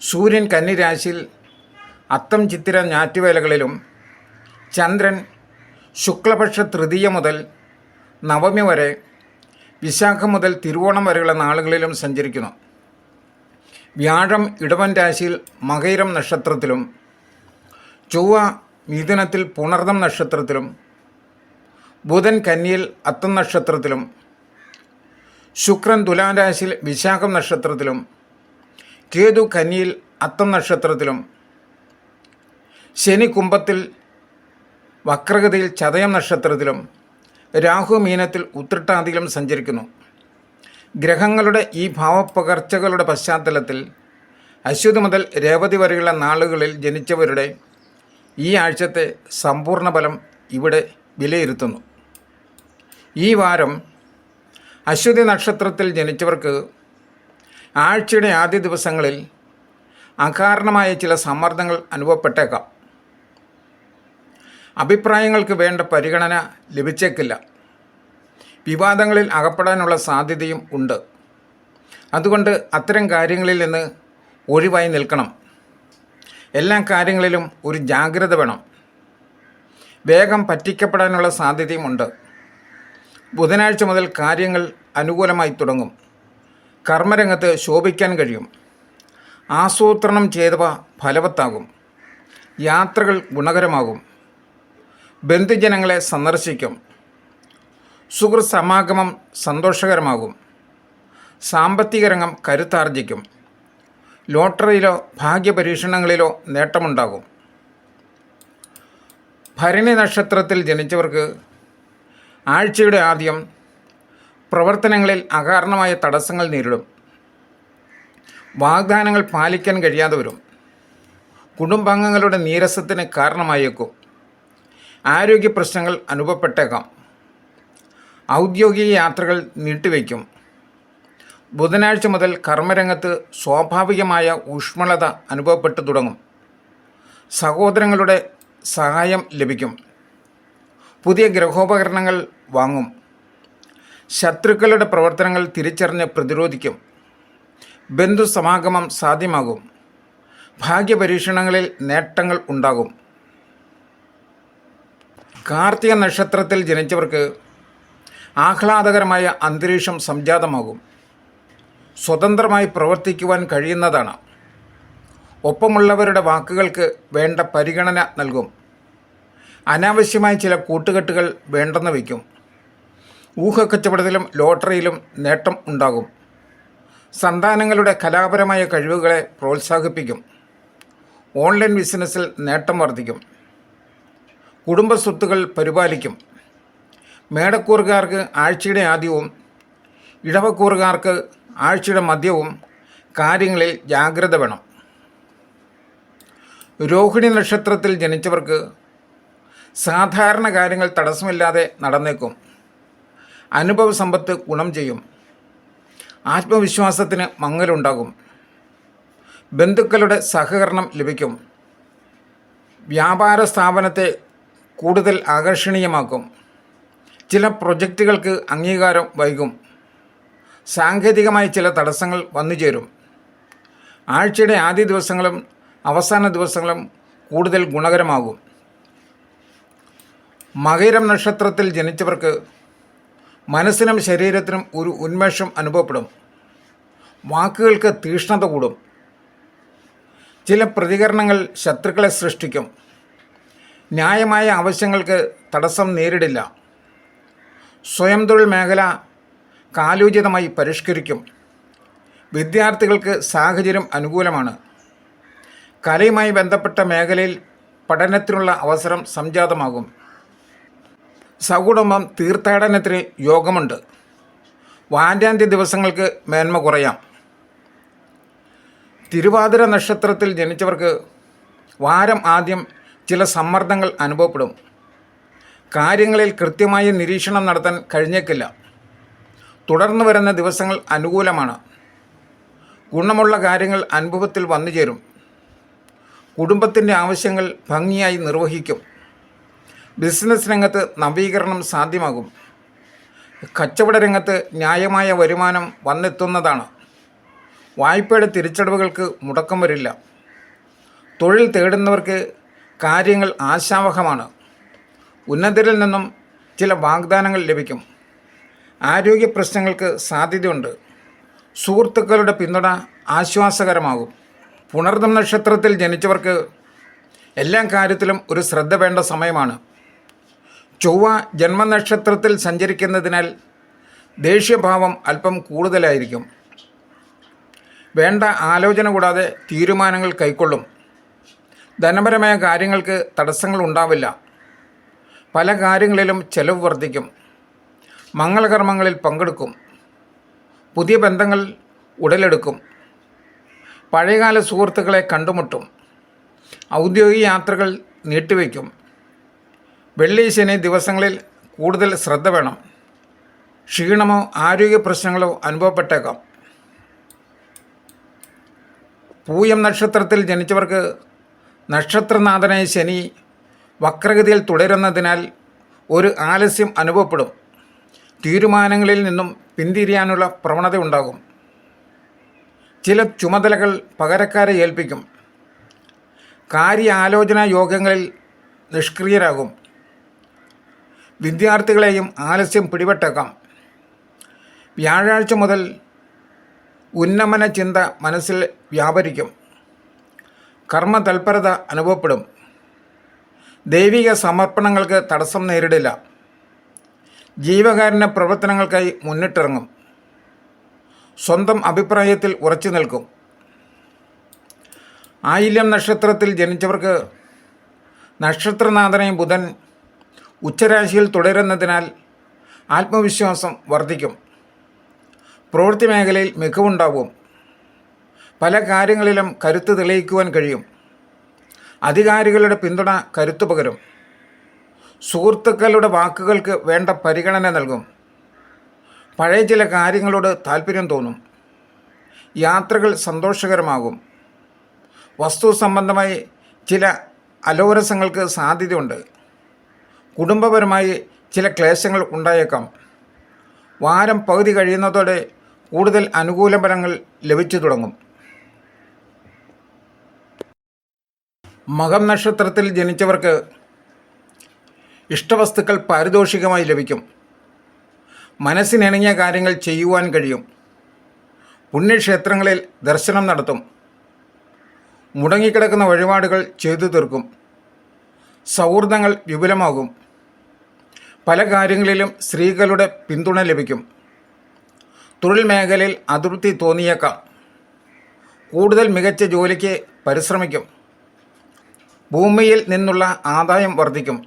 സൂര്യൻ കന്നിരാശിയിൽ അത്തം ചിത്തിര ഞാറ്റുവേലകളിലും ചന്ദ്രൻ ശുക്ലപക്ഷ തൃതീയ മുതൽ നവമി വരെ വിശാഖം മുതൽ തിരുവോണം വരെയുള്ള നാളുകളിലും സഞ്ചരിക്കുന്നു. വ്യാഴം ഇടവൻ രാശിയിൽ മകൈരം നക്ഷത്രത്തിലും ചൊവ്വ മിഥുനത്തിൽ പുണർദം നക്ഷത്രത്തിലും ബുധൻ കന്നിയിൽ അത്തം നക്ഷത്രത്തിലും ശുക്രൻ തുലാം രാശിയിൽ വിശാഖം നക്ഷത്രത്തിലും കേതു കന്നിയിൽ അത്തം നക്ഷത്രത്തിലും ശനി കുംഭത്തിൽ വക്രഗതിയിൽ ചതയം നക്ഷത്രത്തിലും രാഹു മീനത്തിൽ ഉത്രട്ടാതിയിലും സഞ്ചരിക്കുന്നു. ഗ്രഹങ്ങളുടെ ഈ ഭാവപ്പകർച്ചകളുടെ പശ്ചാത്തലത്തിൽ അശ്വതി മുതൽ രേവതി വരെയുള്ള നാളുകളിൽ ജനിച്ചവരുടെ ഈ ആഴ്ചത്തെ സമ്പൂർണ ഫലം ഇവിടെ വിലയിരുത്തുന്നു. ഈ വാരം അശ്വതി നക്ഷത്രത്തിൽ ജനിച്ചവർക്ക് ആഴ്ചയുടെ ആദ്യ ദിവസങ്ങളിൽ അകാരണമായ ചില സമ്മർദ്ദങ്ങൾ അനുഭവപ്പെട്ടേക്കാം. അഭിപ്രായങ്ങൾക്ക് വേണ്ട പരിഗണന ലഭിച്ചേക്കില്ല. വിവാദങ്ങളിൽ അകപ്പെടാനുള്ള സാധ്യതയും ഉണ്ട്. അതുകൊണ്ട് അത്തരം കാര്യങ്ങളിൽ നിന്ന് ഒഴിവായി നിൽക്കണം. എല്ലാ കാര്യങ്ങളിലും ഒരു ജാഗ്രത വേണം. വേഗം പറ്റിക്കപ്പെടാനുള്ള സാധ്യതയുമുണ്ട് ബുധനാഴ്ച മുതൽ കാര്യങ്ങൾ അനുകൂലമായി തുടങ്ങും. കർമ്മരംഗത്ത് ശോഭിക്കാൻ കഴിയും. ആസൂത്രണം ചെയ്തവ ഫലവത്താകും. യാത്രകൾ ഗുണകരമാകും. ബന്ധുജനങ്ങളെ സന്ദർശിക്കും. സുഹൃത് സമാഗമം സന്തോഷകരമാകും. സാമ്പത്തിക രംഗം കരുത്താർജിക്കും. ലോട്ടറിയിലോ ഭാഗ്യപരീക്ഷണങ്ങളിലോ നേട്ടമുണ്ടാകും. ഭരണി നക്ഷത്രത്തിൽ ജനിച്ചവർക്ക് ആഴ്ചയുടെ ആദ്യം പ്രവർത്തനങ്ങളിൽ അകാരണമായ തടസ്സങ്ങൾ നേരിടും. വാഗ്ദാനങ്ങൾ പാലിക്കാൻ കഴിയാതെ വരും കുടുംബാംഗങ്ങളുടെ നീരസത്തിന് കാരണമായേക്കും. ആരോഗ്യ പ്രശ്നങ്ങൾ അനുഭവപ്പെട്ടേക്കാം. ഔദ്യോഗിക യാത്രകൾ നീട്ടിവെക്കും. ബുധനാഴ്ച മുതൽ കർമ്മരംഗത്ത് സ്വാഭാവികമായ ഊഷ്മളത അനുഭവപ്പെട്ടു തുടങ്ങും. സഹോദരങ്ങളുടെ സഹായം ലഭിക്കും. പുതിയ ഗ്രഹോപകരണങ്ങൾ വാങ്ങും. ശത്രുക്കളുടെ പ്രവർത്തനങ്ങൾ തിരിച്ചറിഞ്ഞ് പ്രതിരോധിക്കും. ബന്ധുസമാഗമം സാധ്യമാകും. ഭാഗ്യപരീക്ഷണങ്ങളിൽ നേട്ടങ്ങൾ ഉണ്ടാകും. കാർത്തിക നക്ഷത്രത്തിൽ ജനിച്ചവർക്ക് ആഹ്ലാദകരമായ അന്തരീക്ഷം സംജാതമാകും. സ്വതന്ത്രമായി പ്രവർത്തിക്കുവാൻ കഴിയുന്നതാണ്. ഒപ്പമുള്ളവരുടെ വാക്കുകൾക്ക് വേണ്ട പരിഗണന നൽകും. അനാവശ്യമായ ചില കൂട്ടുകെട്ടുകൾ വേണ്ടെന്ന് വയ്ക്കും. ഊഹക്കച്ചവടത്തിലും ലോട്ടറിയിലും നേട്ടം ഉണ്ടാകും. സന്താനങ്ങളുടെ കലാപരമായ കഴിവുകളെ പ്രോത്സാഹിപ്പിക്കും. ഓൺലൈൻ ബിസിനസ്സിൽ നേട്ടം വർദ്ധിക്കും. കുടുംബ സ്വത്തുകൾ പരിപാലിക്കും. മേടക്കൂറുകാർക്ക് ആഴ്ചയുടെ ആദ്യവും ഇടവക്കൂറുകാർക്ക് ആഴ്ചയുടെ മധ്യവും കാര്യങ്ങളിൽ ജാഗ്രത വേണം. രോഹിണി നക്ഷത്രത്തിൽ ജനിച്ചവർക്ക് സാധാരണ കാര്യങ്ങൾ തടസ്സമില്ലാതെ നടന്നേക്കും. അനുഭവ സമ്പത്ത് ഗുണം ചെയ്യും. ആത്മവിശ്വാസത്തിന് മങ്ങലുണ്ടാകും. ബന്ധുക്കളുടെ സഹകരണം ലഭിക്കും. വ്യാപാര സ്ഥാപനത്തെ കൂടുതൽ ആകർഷണീയമാക്കും. ചില പ്രൊജക്റ്റുകൾക്ക് അംഗീകാരം വൈകും. സാങ്കേതികമായ ചില തടസ്സങ്ങൾ വന്നു ചേരും. ആഴ്ചയുടെ ആദ്യ ദിവസങ്ങളും അവസാന ദിവസങ്ങളും കൂടുതൽ ഗുണകരമാകും. മകരം നക്ഷത്രത്തിൽ ജനിച്ചവർക്ക് മനസ്സിനും ശരീരത്തിനും ഒരു ഉന്മേഷം അനുഭവപ്പെടും. വാക്കുകൾക്ക് തീഷ്ണത കൂടും. ചില പ്രതികരണങ്ങൾ ശത്രുക്കളെ സൃഷ്ടിക്കും. ന്യായമായ ആവശ്യങ്ങൾക്ക് തടസ്സം നേരിടില്ല. സ്വയം തൊഴിൽ മേഖല കാലോചിതമായി പരിഷ്കരിക്കും. വിദ്യാർത്ഥികൾക്ക് സാഹചര്യം അനുകൂലമാണ്. കലയുമായി ബന്ധപ്പെട്ട മേഖലയിൽ പഠനത്തിനുള്ള അവസരം സംജാതമാകും. സകുടുംബം തീർത്ഥാടനത്തിന് യോഗമുണ്ട്. വാരാന്ത്യ ദിവസങ്ങൾക്ക് മേന്മ കുറയാം. തിരുവാതിര നക്ഷത്രത്തിൽ ജനിച്ചവർക്ക് വാരം ആദ്യം ചില സമ്മർദ്ദങ്ങൾ അനുഭവപ്പെടും. കാര്യങ്ങളിൽ കൃത്യമായ നിരീക്ഷണം നടത്താൻ കഴിഞ്ഞേക്കില്ല. തുടർന്ന് വരുന്ന ദിവസങ്ങൾ അനുകൂലമാണ്. ഗുണമുള്ള കാര്യങ്ങൾ അനുഭവത്തിൽ വന്നു ചേരും കുടുംബത്തിന്റെ ആവശ്യങ്ങൾ ഭംഗിയായി നിർവഹിക്കും. ബിസിനസ് രംഗത്ത് നവീകരണം സാധ്യമാകും. കച്ചവട രംഗത്ത് ന്യായമായ വരുമാനം വന്നെത്തുന്നതാണ്. വായ്പയുടെ തിരിച്ചടവുകൾക്ക് മുടക്കം വരില്ല. തൊഴിൽ തേടുന്നവർക്ക് കാര്യങ്ങൾ ആശാവഹമാണ്. ഉന്നതരിൽ നിന്നും ചില വാഗ്ദാനങ്ങൾ ലഭിക്കും. ആരോഗ്യ പ്രശ്നങ്ങൾക്ക് സാധ്യതയുണ്ട്. സുഹൃത്തുക്കളുടെ പിന്തുണ ആശ്വാസകരമാകും. പുണർദം നക്ഷത്രത്തിൽ ജനിച്ചവർക്ക് എല്ലാ കാര്യത്തിലും ഒരു ശ്രദ്ധ വേണ്ട സമയമാണ്. ചൊവ്വ ജന്മനക്ഷത്രത്തിൽ സഞ്ചരിക്കുന്നതിനാൽ ദേഷ്യഭാവം അല്പം കൂടുതലായിരിക്കും. വേണ്ട ആലോചന കൂടാതെ തീരുമാനങ്ങൾ കൈക്കൊള്ളും. ധനപരമായ കാര്യങ്ങൾക്ക് തടസ്സങ്ങൾ ഉണ്ടാവില്ല. പല കാര്യങ്ങളിലും ചെലവ് വർദ്ധിക്കും. മംഗളകർമ്മങ്ങളിൽ പങ്കെടുക്കും. പുതിയ ബന്ധങ്ങൾ ഉടലെടുക്കും. പഴയകാല സുഹൃത്തുക്കളെ കണ്ടുമുട്ടും. ഔദ്യോഗിക യാത്രകൾ നീട്ടിവെക്കും വെള്ളി ശനി ദിവസങ്ങളിൽ കൂടുതൽ ശ്രദ്ധ വേണം. ക്ഷീണമോ ആരോഗ്യ പ്രശ്നങ്ങളോ അനുഭവപ്പെട്ടേക്കാം. പൂയം നക്ഷത്രത്തിൽ ജനിച്ചവർക്ക് നക്ഷത്രനാഥനായ ശനി വക്രഗതിയിൽ തുടരുന്നതിനാൽ ഒരു ആലസ്യം അനുഭവപ്പെടും. തീരുമാനങ്ങളിൽ നിന്നും പിന്തിരിയാനുള്ള പ്രവണത ഉണ്ടാകും. ചില ചുമതലകൾ പകരക്കാരെ ഏൽപ്പിക്കും. കാര്യാലോചനാ യോഗങ്ങളിൽ നിഷ്ക്രിയരാകും. വിദ്യാർത്ഥികളെയും ആലസ്യം പിടിപെട്ടേക്കാം. വ്യാഴാഴ്ച മുതൽ ഉന്നമന ചിന്ത മനസ്സിൽ വ്യാപരിക്കും. കർമ്മ തൽപരത അനുഭവപ്പെടും. ദൈവിക സമർപ്പണങ്ങൾക്ക് തടസ്സം നേരിടില്ല. ജീവകാരുണ്യ പ്രവർത്തനങ്ങൾക്കായി മുന്നിട്ടിറങ്ങും. സ്വന്തം അഭിപ്രായത്തിൽ ഉറച്ചു നിൽക്കും. ആയില്യം നക്ഷത്രത്തിൽ ജനിച്ചവർക്ക് നക്ഷത്രനാഥനായ ബുധൻ ഉച്ചരാശിയിൽ തുടരുന്നതിനാൽ ആത്മവിശ്വാസം വർദ്ധിക്കും. പ്രവൃത്തി മേഖലയിൽ മികവുണ്ടാവും പല കാര്യങ്ങളിലും കരുത്ത് തെളിയിക്കുവാൻ കഴിയും. അധികാരികളുടെ പിന്തുണ കരുത്തു പകരും. സുഹൃത്തുക്കളുടെ വാക്കുകൾക്ക് വേണ്ട പരിഗണന നൽകും. പഴയ ചില കാര്യങ്ങളോട് താല്പര്യം തോന്നും. യാത്രകൾ സന്തോഷകരമാകും. വസ്തു സംബന്ധമായി ചില അലോരസങ്ങൾക്ക് സാധ്യതയുണ്ട്. കുടുംബപരമായി ചില ക്ലേശങ്ങൾ ഉണ്ടായേക്കാം. വാരം പകുതി കഴിയുന്നതോടെ കൂടുതൽ അനുകൂല ഫലങ്ങൾ ലഭിച്ചു തുടങ്ങും. മകം നക്ഷത്രത്തിൽ ജനിച്ചവർക്ക് ഇഷ്ടവസ്തുക്കൾ പാരിതോഷികമായി ലഭിക്കും. മനസ്സിനിണങ്ങിയ കാര്യങ്ങൾ ചെയ്യുവാൻ കഴിയും. പുണ്യക്ഷേത്രങ്ങളിൽ ദർശനം നടത്തും. മുടങ്ങിക്കിടക്കുന്ന വഴിപാടുകൾ ചെയ്തു തീർക്കും. സൗഹൃദങ്ങൾ വിപുലമാകും. പല കാര്യങ്ങളിലും സ്ത്രീകളുടെ പിന്തുണ ലഭിക്കും. തൊഴിൽ മേഖലയിൽ അതൃപ്തി തോന്നിയേക്കാം. കൂടുതൽ മികച്ച ജോലിക്ക് പരിശ്രമിക്കും. ഭൂമിയിൽ നിന്നുള്ള ആദായം വർദ്ധിക്കും.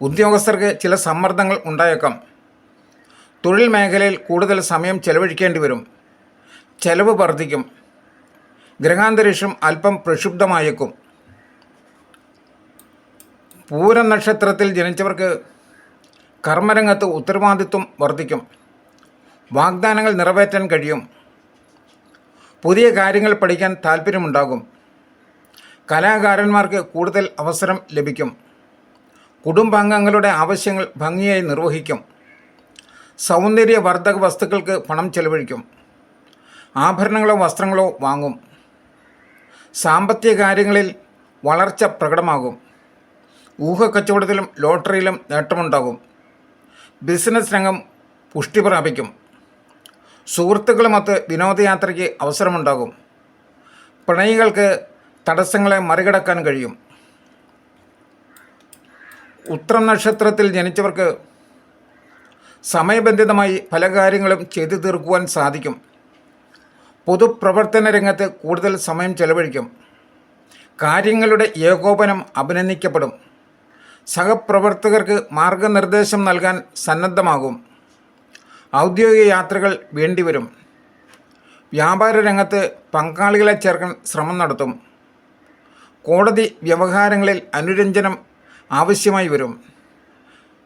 ഉദ്യോഗസ്ഥർക്ക് ചില സമ്മർദ്ദങ്ങൾ ഉണ്ടായേക്കാം. തൊഴിൽ മേഖലയിൽ കൂടുതൽ സമയം ചെലവഴിക്കേണ്ടി വരും. ചെലവ് വർദ്ധിക്കും. ഗ്രഹാന്തരീക്ഷം അല്പം പ്രക്ഷുബ്ധമായേക്കും. പൂരം നക്ഷത്രത്തിൽ ജനിച്ചവർക്ക് കർമ്മരംഗത്ത് ഉത്തരവാദിത്വം വർദ്ധിക്കും. വാഗ്ദാനങ്ങൾ നിറവേറ്റാൻ കഴിയും. പുതിയ കാര്യങ്ങൾ പഠിക്കാൻ താല്പര്യമുണ്ടാകും കലാകാരന്മാർക്ക് കൂടുതൽ അവസരം ലഭിക്കും. കുടുംബാംഗങ്ങളുടെ ആവശ്യങ്ങൾ ഭംഗിയായി നിർവഹിക്കും. സൗന്ദര്യവർദ്ധക വസ്തുക്കൾക്ക് പണം ചെലവഴിക്കും. ആഭരണങ്ങളോ വസ്ത്രങ്ങളോ വാങ്ങും. സാമ്പത്തിക കാര്യങ്ങളിൽ വളർച്ച പ്രകടമാകും. ഊഹക്കച്ചവടത്തിലും ലോട്ടറിയിലും നേട്ടമുണ്ടാകും. ബിസിനസ് രംഗം പുഷ്ടി പ്രാപിക്കും. സുഹൃത്തുക്കളുമൊത്ത് വിനോദയാത്രയ്ക്ക് അവസരമുണ്ടാകും. പ്രണയികൾക്ക് തടസ്സങ്ങളെ മറികടക്കാൻ കഴിയും. ഉത്രം നക്ഷത്രത്തിൽ ജനിച്ചവർക്ക് സമയബന്ധിതമായി പല കാര്യങ്ങളും ചെയ്തു തീർക്കുവാൻ സാധിക്കും. പൊതുപ്രവർത്തന രംഗത്ത് കൂടുതൽ സമയം ചെലവഴിക്കും. കാര്യങ്ങളുടെ ഏകോപനം അഭിനന്ദിക്കപ്പെടും. സഹപ്രവർത്തകർക്ക് മാർഗനിർദ്ദേശം നൽകാൻ സന്നദ്ധമാകും. ഔദ്യോഗിക യാത്രകൾ വേണ്ടിവരും. വ്യാപാര രംഗത്ത് പങ്കാളികളെ ചേർക്കാൻ ശ്രമം നടത്തും. കോടതി വ്യവഹാരങ്ങളിൽ അനുരഞ്ജനം ആവശ്യമായി വരും.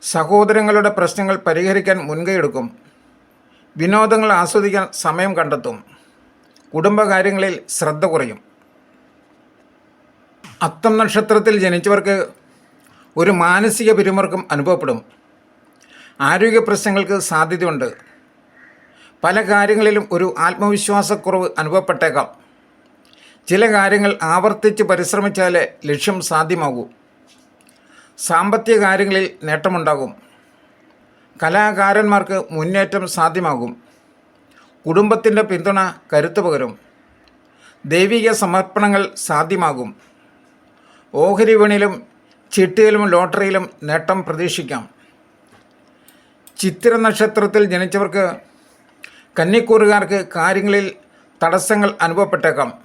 സഹോദരങ്ങളുടെ പ്രശ്നങ്ങൾ പരിഹരിക്കാൻ മുൻകൈയെടുക്കും. വിനോദങ്ങൾ ആസ്വദിക്കാൻ സമയം കണ്ടെത്തും. കുടുംബകാര്യങ്ങളിൽ ശ്രദ്ധ കുറയും. അത്തം നക്ഷത്രത്തിൽ ജനിച്ചവർക്ക് ഒരു മാനസിക പിരിമുറുക്കം അനുഭവപ്പെടും. ആരോഗ്യ പ്രശ്നങ്ങൾക്ക് സാധ്യതയുണ്ട്. പല കാര്യങ്ങളിലും ഒരു ആത്മവിശ്വാസക്കുറവ് അനുഭവപ്പെട്ടേക്കാം. ചില കാര്യങ്ങൾ ആവർത്തിച്ച് പരിശ്രമിച്ചാലേ ലക്ഷ്യം സാധ്യമാകൂ. സാമ്പത്തിക കാര്യങ്ങളിൽ നേട്ടമുണ്ടാകും. കലാകാരന്മാർക്ക് മുന്നേറ്റം സാധ്യമാകും. കുടുംബത്തിന്റെ പിന്തുണ കരുത്തു പകരും. ദൈവിക സമർപ്പണങ്ങൾ സാധ്യമാകും. ഓഹരി വിപണിയിലും ചിട്ടിയിലും ലോട്ടറിയിലും നേട്ടം പ്രതീക്ഷിക്കാം. ചിത്തിര നക്ഷത്രത്തിൽ ജനിച്ചവർക്ക് കന്നിക്കൂറുകാർക്ക് കാര്യങ്ങളിൽ തടസ്സങ്ങൾ അനുഭവപ്പെട്ടേക്കാം.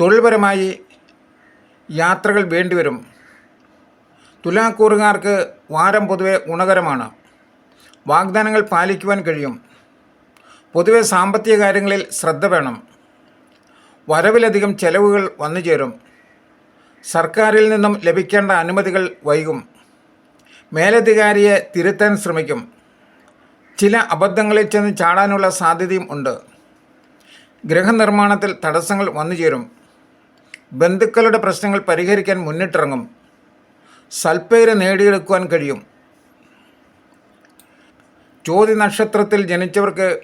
തൊഴിൽപരമായി യാത്രകൾ വേണ്ടിവരും. തുലാക്കൂറുകാർക്ക് വാരം പൊതുവെ ഗുണകരമാണ്. വാഗ്ദാനങ്ങൾ പാലിക്കുവാൻ കഴിയും. പൊതുവെ സാമ്പത്തിക കാര്യങ്ങളിൽ ശ്രദ്ധ വേണം. വരവിലധികം ചെലവുകൾ വന്നു ചേരും സർക്കാരിൽ നിന്നും ലഭിക്കേണ്ട അനുമതികൾ വൈകും. മേലധികാരിയെ തിരുത്താൻ ശ്രമിക്കും. ചില അബദ്ധങ്ങളിൽ ചെന്ന് ചാടാനുള്ള സാധ്യതയും ഉണ്ട്. ഗൃഹനിർമ്മാണത്തിൽ തടസ്സങ്ങൾ വന്നുചേരും. ബന്ധുക്കളുടെ പ്രശ്നങ്ങൾ പരിഹരിക്കാൻ മുന്നിട്ടിറങ്ങും. സൽപ്പേര് നേടിയെടുക്കുവാൻ കഴിയും. ചോതി നക്ഷത്രത്തിൽ ജനിച്ചവർക്ക്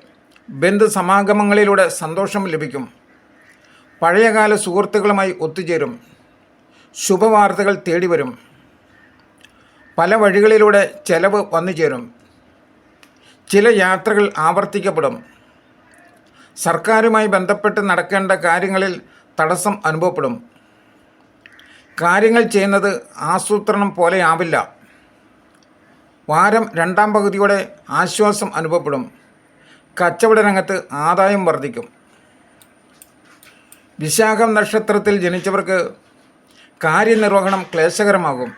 ബന്ധു സമാഗമങ്ങളിലൂടെ സന്തോഷം ലഭിക്കും. പഴയകാല സുഹൃത്തുക്കളുമായി ഒത്തുചേരും. ശുഭവാർത്തകൾ തേടി വരും പല വഴികളിലൂടെ ചെലവ് വന്നു ചേരും ചില യാത്രകൾ ആവർത്തിക്കപ്പെടും. സർക്കാരുമായി ബന്ധപ്പെട്ട് നടക്കേണ്ട കാര്യങ്ങളിൽ തടസ്സം അനുഭവപ്പെടും. കാര്യങ്ങൾ ചെയ്യുന്നത് ആസൂത്രണം പോലെയാവില്ല. വാരം രണ്ടാം പകുതിയോടെ ആശ്വാസം അനുഭവപ്പെടും. കച്ചവട രംഗത്ത് ആദായം വർദ്ധിക്കും. വിശാഖം നക്ഷത്രത്തിൽ ജനിച്ചവർക്ക് കാര്യനിർവഹണം ക്ലേശകരമാകും.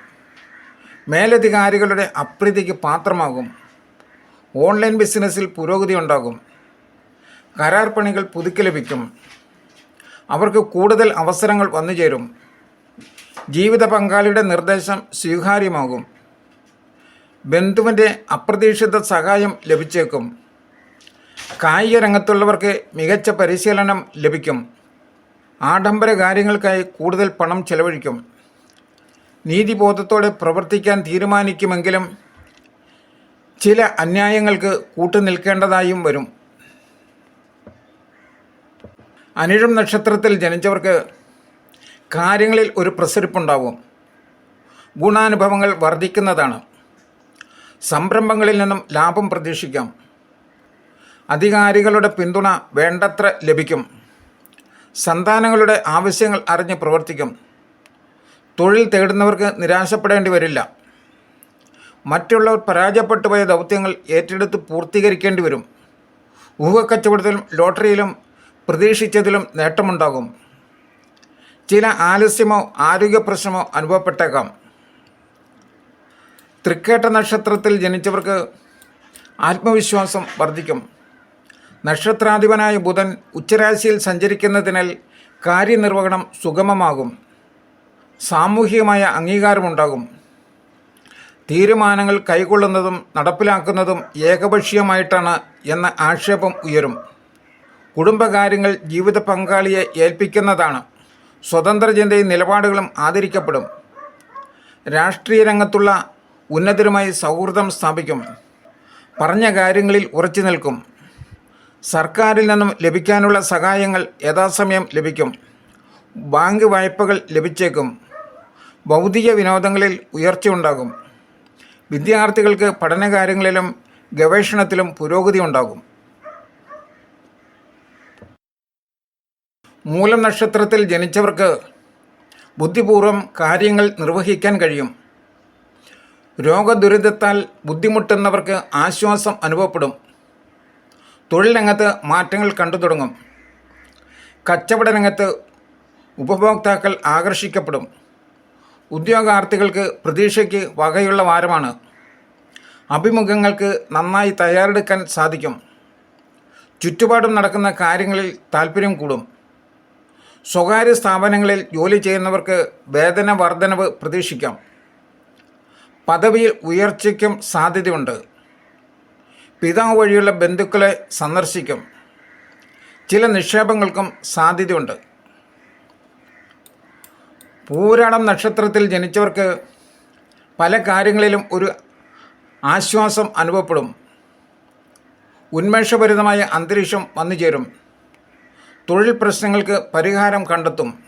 മേലധികാരികളുടെ അപ്രീതിക്ക് പാത്രമാകും. ഓൺലൈൻ ബിസിനസ്സിൽ പുരോഗതി ഉണ്ടാകും. കരാർ പണികൾ പുതുക്കി ലഭിക്കും. അവർക്ക് കൂടുതൽ അവസരങ്ങൾ വന്നു ചേരും. ജീവിത പങ്കാളിയുടെ നിർദ്ദേശം സ്വീകാര്യമാകും. ബന്ധുവിന്റെ അപ്രതീക്ഷിത സഹായം ലഭിച്ചേക്കും. കായിക രംഗത്തുള്ളവർക്ക് മികച്ച പരിശീലനം ലഭിക്കും. ആഡംബര കാര്യങ്ങൾക്കായി കൂടുതൽ പണം ചെലവഴിക്കും. നീതിബോധത്തോടെ പ്രവർത്തിക്കാൻ തീരുമാനിക്കുമെങ്കിലും ചില അന്യായങ്ങൾക്ക് കൂട്ടുനിൽക്കേണ്ടതായും വരും. അനിഴം നക്ഷത്രത്തിൽ ജനിച്ചവർക്ക് കാര്യങ്ങളിൽ ഒരു പ്രസരിപ്പുണ്ടാവും. ഗുണാനുഭവങ്ങൾ വർദ്ധിക്കുന്നതാണ്. സംരംഭങ്ങളിൽ നിന്നും ലാഭം പ്രതീക്ഷിക്കാം. അധികാരികളുടെ പിന്തുണ വേണ്ടത്ര ലഭിക്കും. സന്താനങ്ങളുടെ ആവശ്യങ്ങൾ അറിഞ്ഞ് പ്രവർത്തിക്കും. തൊഴിൽ തേടുന്നവർക്ക് നിരാശപ്പെടേണ്ടി വരില്ല. മറ്റുള്ളവർ പരാജയപ്പെട്ടു പോയ ദൗത്യങ്ങൾ ഏറ്റെടുത്ത് പൂർത്തീകരിക്കേണ്ടി വരും. ഊഹക്കച്ചവടത്തിലും ലോട്ടറിയിലും പ്രതീക്ഷിച്ചതിലും നേട്ടമുണ്ടാകും. ചില ആലസ്യമോ ആരോഗ്യ പ്രശ്നമോ അനുഭവപ്പെട്ടേക്കാം. തൃക്കേട്ട നക്ഷത്രത്തിൽ ജനിച്ചവർക്ക് ആത്മവിശ്വാസം വർദ്ധിക്കും. നക്ഷത്രാധിപനായ ബുധൻ ഉച്ചരാശിയിൽ സഞ്ചരിക്കുന്നതിനാൽ കാര്യനിർവഹണം സുഗമമാകും. സാമൂഹികമായ അംഗീകാരമുണ്ടാകും. തീരുമാനങ്ങൾ കൈക്കൊള്ളുന്നതും നടപ്പിലാക്കുന്നതും ഏകപക്ഷീയമായിട്ടാണ് എന്ന ആക്ഷേപം ഉയരും. കുടുംബകാര്യങ്ങൾ ജീവിത പങ്കാളിയെ ഏൽപ്പിക്കുന്നതാണ്. സ്വതന്ത്ര ചിന്തയും നിലപാടുകളും ആദരിക്കപ്പെടും. രാഷ്ട്രീയ രംഗത്തുള്ള ഉന്നതരുമായി സൗഹൃദം സ്ഥാപിക്കും. പറഞ്ഞ കാര്യങ്ങളിൽ ഉറച്ചു നിൽക്കും. സർക്കാരിൽ നിന്നും ലഭിക്കാനുള്ള സഹായങ്ങൾ യഥാസമയം ലഭിക്കും. ബാങ്ക് വായ്പകൾ ലഭിച്ചേക്കും. ഭൗതിക വിനോദങ്ങളിൽ ഉയർച്ചയുണ്ടാകും വിദ്യാർത്ഥികൾക്ക് പഠനകാര്യങ്ങളിലും ഗവേഷണത്തിലും പുരോഗതി ഉണ്ടാകും. മൂലം നക്ഷത്രത്തിൽ ജനിച്ചവർക്ക് ബുദ്ധിപൂർവം കാര്യങ്ങൾ നിർവഹിക്കാൻ കഴിയും. രോഗദുരിതത്താൽ ബുദ്ധിമുട്ടുന്നവർക്ക് ആശ്വാസം അനുഭവപ്പെടും. തൊഴിൽ രംഗത്ത് മാറ്റങ്ങൾ കണ്ടു തുടങ്ങും. കച്ചവട രംഗത്ത് ഉപഭോക്താക്കൾ ആകർഷിക്കപ്പെടും. ഉദ്യോഗാർത്ഥികൾക്ക് പ്രതീക്ഷയ്ക്ക് വകയുള്ള വാരമാണ്. അഭിമുഖങ്ങൾക്ക് നന്നായി തയ്യാറെടുക്കാൻ സാധിക്കും. ചുറ്റുപാടും നടക്കുന്ന കാര്യങ്ങളിൽ താല്പര്യം കൂടും. സ്വകാര്യ സ്ഥാപനങ്ങളിൽ ജോലി ചെയ്യുന്നവർക്ക് വേതന വർധനവ് പ്രതീക്ഷിക്കാം. പദവിയിൽ ഉയർച്ചയ്ക്കും സാധ്യതയുണ്ട്. പിതാവ് വഴിയുള്ള ബന്ധുക്കളെ സന്ദർശിക്കും. ചില നിക്ഷേപങ്ങൾക്കും സാധ്യതയുണ്ട്. പൂരാടം നക്ഷത്രത്തിൽ ജനിച്ചവർക്ക് പല കാര്യങ്ങളിലും ഒരു ആശ്വാസം അനുഭവപ്പെടും. ഉന്മേഷഭരിതമായ അന്തരീക്ഷം വന്നു ചേരും. തൊഴിൽ പ്രശ്നങ്ങൾക്ക് പരിഹാരം കണ്ടെത്തും.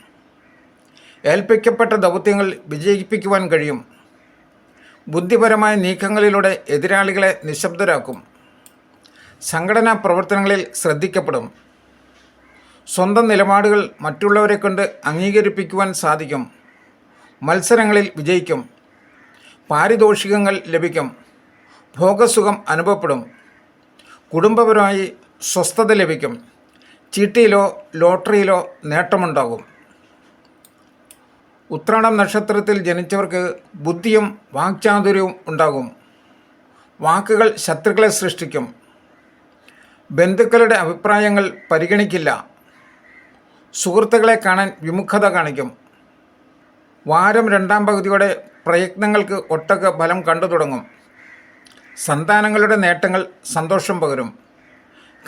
ഏൽപ്പിക്കപ്പെട്ട ദൗത്യങ്ങൾ വിജയിപ്പിക്കുവാൻ കഴിയും. ബുദ്ധിപരമായ നീക്കങ്ങളിലൂടെ എതിരാളികളെ നിശബ്ദരാക്കും. സംഘടനാ പ്രവർത്തനങ്ങളിൽ ശ്രദ്ധിക്കപ്പെടും. സ്വന്തം നിലപാടുകൾ മറ്റുള്ളവരെ കൊണ്ട് അംഗീകരിപ്പിക്കുവാൻ സാധിക്കും. മത്സരങ്ങളിൽ വിജയിക്കും. പാരിതോഷികങ്ങൾ ലഭിക്കും. ഭോഗസുഖം അനുഭവപ്പെടും. കുടുംബപരമായി സ്വസ്ഥത ലഭിക്കും. ചീട്ടിയിലോ ലോട്ടറിയിലോ നേട്ടമുണ്ടാകും. ഉത്രാടം നക്ഷത്രത്തിൽ ജനിച്ചവർക്ക് ബുദ്ധിയും വാക്ചാതുര്യവും ഉണ്ടാകും. വാക്കുകൾ ശത്രുക്കളെ സൃഷ്ടിക്കും. ബന്ധുക്കളുടെ അഭിപ്രായങ്ങൾ പരിഗണിക്കില്ല. സുഹൃത്തുക്കളെ കാണാൻ വിമുഖത കാണിക്കും. വാരം രണ്ടാം പകുതിയോടെ പ്രയത്നങ്ങൾക്ക് ഒട്ടക ഫലം കണ്ടു തുടങ്ങും. സന്താനങ്ങളുടെ നേട്ടങ്ങൾ സന്തോഷം പകരും.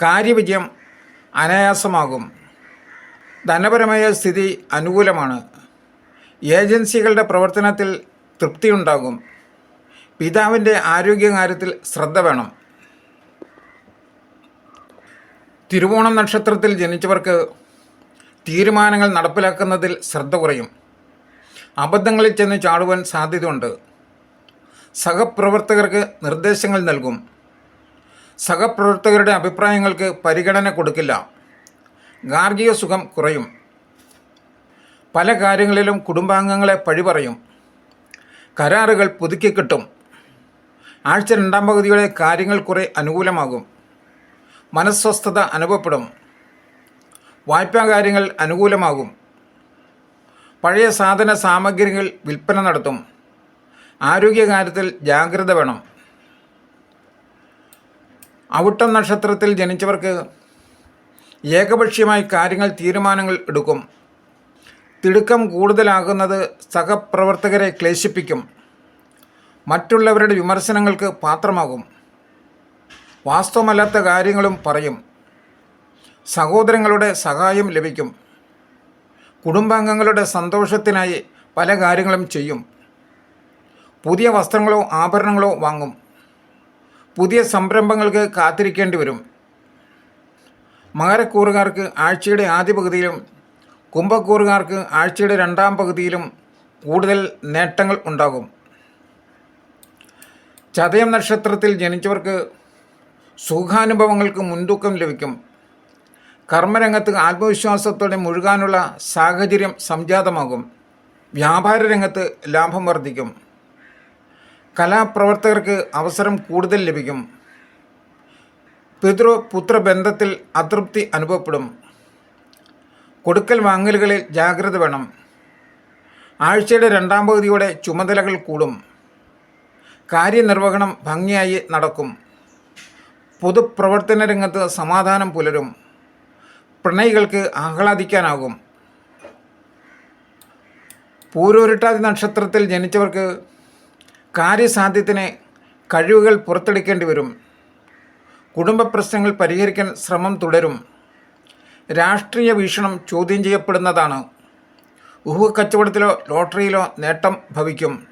കാര്യവിജയം അനായാസമാകും. ധനപരമായ സ്ഥിതി അനുകൂലമാണ്. ഏജൻസികളുടെ പ്രവർത്തനത്തിൽ തൃപ്തിയുണ്ടാകും. പിതാവിന്റെ ആരോഗ്യകാര്യത്തിൽ ശ്രദ്ധ വേണം. തിരുവോണം നക്ഷത്രത്തിൽ ജനിച്ചവർക്ക് തീരുമാനങ്ങൾ നടപ്പിലാക്കുന്നതിൽ ശ്രദ്ധ കുറയും. അബദ്ധങ്ങളിൽ ചെന്ന് ചാടുവാൻ സാധ്യതയുണ്ട്. സഹപ്രവർത്തകർക്ക് നിർദ്ദേശങ്ങൾ നൽകും. സഹപ്രവർത്തകരുടെ അഭിപ്രായങ്ങൾക്ക് പരിഗണന കൊടുക്കില്ല. ഗാർഹിക സുഖം കുറയും. പല കാര്യങ്ങളിലും കുടുംബാംഗങ്ങളെ പഴിപറയും കരാറുകൾ പുതുക്കി കിട്ടും. ആഴ്ച രണ്ടാം പകുതിയുടെ കാര്യങ്ങൾ കുറെ അനുകൂലമാകും. മനസ്വസ്ഥത അനുഭവപ്പെടും. വായ്പാ കാര്യങ്ങൾ അനുകൂലമാകും. പഴയ സാധന സാമഗ്രികൾ വിൽപ്പന നടത്തും. ആരോഗ്യകാര്യത്തിൽ ജാഗ്രത വേണം. അവിട്ടം നക്ഷത്രത്തിൽ ജനിച്ചവർക്ക് ഏകപക്ഷീയമായി കാര്യങ്ങൾ തീരുമാനങ്ങൾ എടുക്കും. തിടുക്കം കൂടുതലാകുന്നത് സഹപ്രവർത്തകരെ ക്ലേശിപ്പിക്കും. മറ്റുള്ളവരുടെ വിമർശനങ്ങൾക്ക് പാത്രമാകും. വാസ്തവമല്ലാത്ത കാര്യങ്ങളും പറയും. സഹോദരങ്ങളുടെ സഹായം ലഭിക്കും. കുടുംബാംഗങ്ങളുടെ സന്തോഷത്തിനായി പല കാര്യങ്ങളും ചെയ്യും. പുതിയ വസ്ത്രങ്ങളോ ആഭരണങ്ങളോ വാങ്ങും. പുതിയ സംരംഭങ്ങൾക്ക് കാത്തിരിക്കേണ്ടി വരും. മകരക്കൂറുകാർക്ക് ആഴ്ചയുടെ ആദ്യ പകുതിയിലും കുംഭക്കൂറുകാർക്ക് ആഴ്ചയുടെ രണ്ടാം പകുതിയിലും കൂടുതൽ നേട്ടങ്ങൾ ഉണ്ടാകും. ചതയം നക്ഷത്രത്തിൽ ജനിച്ചവർക്ക് സുഖാനുഭവങ്ങൾക്ക് മുൻതൂക്കം ലഭിക്കും. കർമ്മരംഗത്ത് ആത്മവിശ്വാസത്തോടെ മുഴുകാനുള്ള സാഹചര്യം സംജാതമാകും. വ്യാപാര രംഗത്ത് ലാഭം വർദ്ധിക്കും. കലാപ്രവർത്തകർക്ക് അവസരം കൂടുതൽ ലഭിക്കും. പിതൃ പുത്രബന്ധത്തിൽ അതൃപ്തി അനുഭവപ്പെടും. കൊടുക്കൽ വാങ്ങലുകളിൽ ജാഗ്രത വേണം. ആഴ്ചയുടെ രണ്ടാം പകുതിയോടെ ചുമതലകൾ കൂടും. കാര്യനിർവഹണം ഭംഗിയായി നടക്കും. പൊതുപ്രവർത്തന രംഗത്ത് സമാധാനം പുലരും. പ്രണയികൾക്ക് ആഹ്ലാദിക്കാനാകും. പൂരോരുട്ടാതി നക്ഷത്രത്തിൽ ജനിച്ചവർക്ക് കാര്യസാധ്യത്തിന് കഴിവുകൾ പുറത്തെടുക്കേണ്ടി വരും. കുടുംബ പ്രശ്നങ്ങൾ പരിഹരിക്കാൻ ശ്രമം തുടരും. രാഷ്ട്രീയ വീക്ഷണം ചോദ്യം ചെയ്യപ്പെടുന്നതാണ്. ഊഹ കച്ചവടത്തിലോ ലോട്ടറിയിലോ നേട്ടം ഭവിക്കും.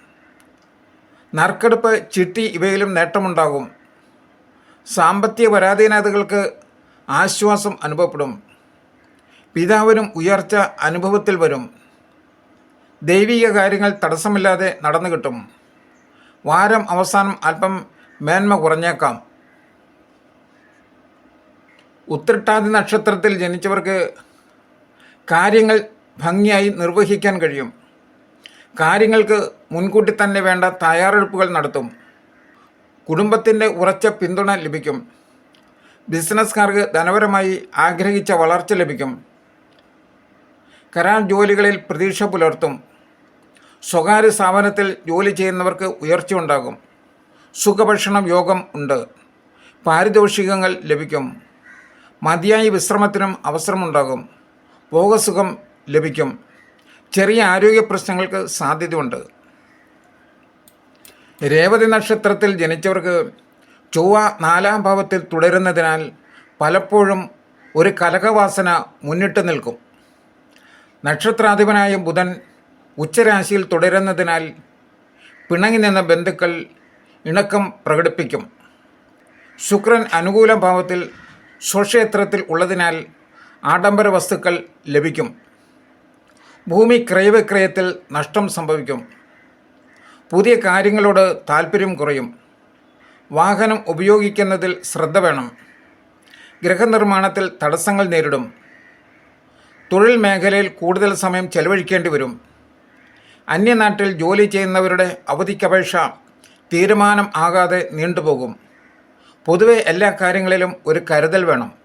നറുക്കെടുപ്പ് ചിട്ടി ഇവയിലും നേട്ടമുണ്ടാകും. സാമ്പത്തിക പരാധീനതകൾക്ക് ആശ്വാസം അനുഭവപ്പെടും. പിതാവിനും ഉയർച്ച അനുഭവത്തിൽ വരും. ദൈവിക കാര്യങ്ങൾ തടസ്സമില്ലാതെ നടന്നു കിട്ടും. വാരം അവസാനം അല്പം മേന്മ കുറഞ്ഞേക്കാം. ഉത്രട്ടാതി നക്ഷത്രത്തിൽ ജനിച്ചവർക്ക് കാര്യങ്ങൾ ഭംഗിയായി നിർവഹിക്കാൻ കഴിയും. കാര്യങ്ങൾക്ക് മുൻകൂട്ടി തന്നെ വേണ്ട തയ്യാറെടുപ്പുകൾ നടത്തും. കുടുംബത്തിന്റെ ഉറച്ച പിന്തുണ ലഭിക്കും. ബിസിനസ്സുകാർക്ക് ധനപരമായി ആഗ്രഹിച്ച വളർച്ച ലഭിക്കും. കരാർ ജോലികളിൽ പ്രതീക്ഷ പുലർത്തും. സ്വകാര്യ സ്ഥാപനത്തിൽ ജോലി ചെയ്യുന്നവർക്ക് ഉയർച്ച ഉണ്ടാകും. സുഖഭക്ഷണം യോഗം ഉണ്ട്. പാരിതോഷികങ്ങൾ ലഭിക്കും. മതിയായ വിശ്രമത്തിനും അവസരമുണ്ടാകും. ഭോഗസുഖം ലഭിക്കും. ചെറിയ ആരോഗ്യ പ്രശ്നങ്ങൾക്ക് സാധ്യതയുണ്ട്. രേവതി നക്ഷത്രത്തിൽ ജനിച്ചവർക്ക് ചൊവ്വ നാലാം ഭാവത്തിൽ തുടരുന്നതിനാൽ പലപ്പോഴും ഒരു കലകവാസന മുന്നിട്ട് നിൽക്കും. നക്ഷത്രാധിപനായ ബുധൻ ഉച്ചരാശിയിൽ തുടരുന്നതിനാൽ പിണങ്ങി നിന്ന ബന്ധുക്കൾ ഇണക്കം പ്രകടിപ്പിക്കും. ശുക്രൻ അനുകൂല ഭാവത്തിൽ സ്വക്ഷേത്രത്തിൽ ഉള്ളതിനാൽ ആഡംബര വസ്തുക്കൾ ലഭിക്കും. ഭൂമി ക്രയവിക്രയത്തിൽ നഷ്ടം സംഭവിക്കും. പുതിയ കാര്യങ്ങളോട് താല്പര്യം കുറയും. വാഹനം ഉപയോഗിക്കുന്നതിൽ ശ്രദ്ധ വേണം. ഗൃഹനിർമ്മാണത്തിൽ തടസ്സങ്ങൾ നേരിടും. തൊഴിൽ മേഖലയിൽ കൂടുതൽ സമയം ചെലവഴിക്കേണ്ടി വരും. അന്യനാട്ടിൽ ജോലി ചെയ്യുന്നവരുടെ അവധിക്കപേക്ഷ തീരുമാനം ആകാതെ നീണ്ടുപോകും. പൊതുവെ എല്ലാ കാര്യങ്ങളിലും ഒരു കരുതൽ വേണം.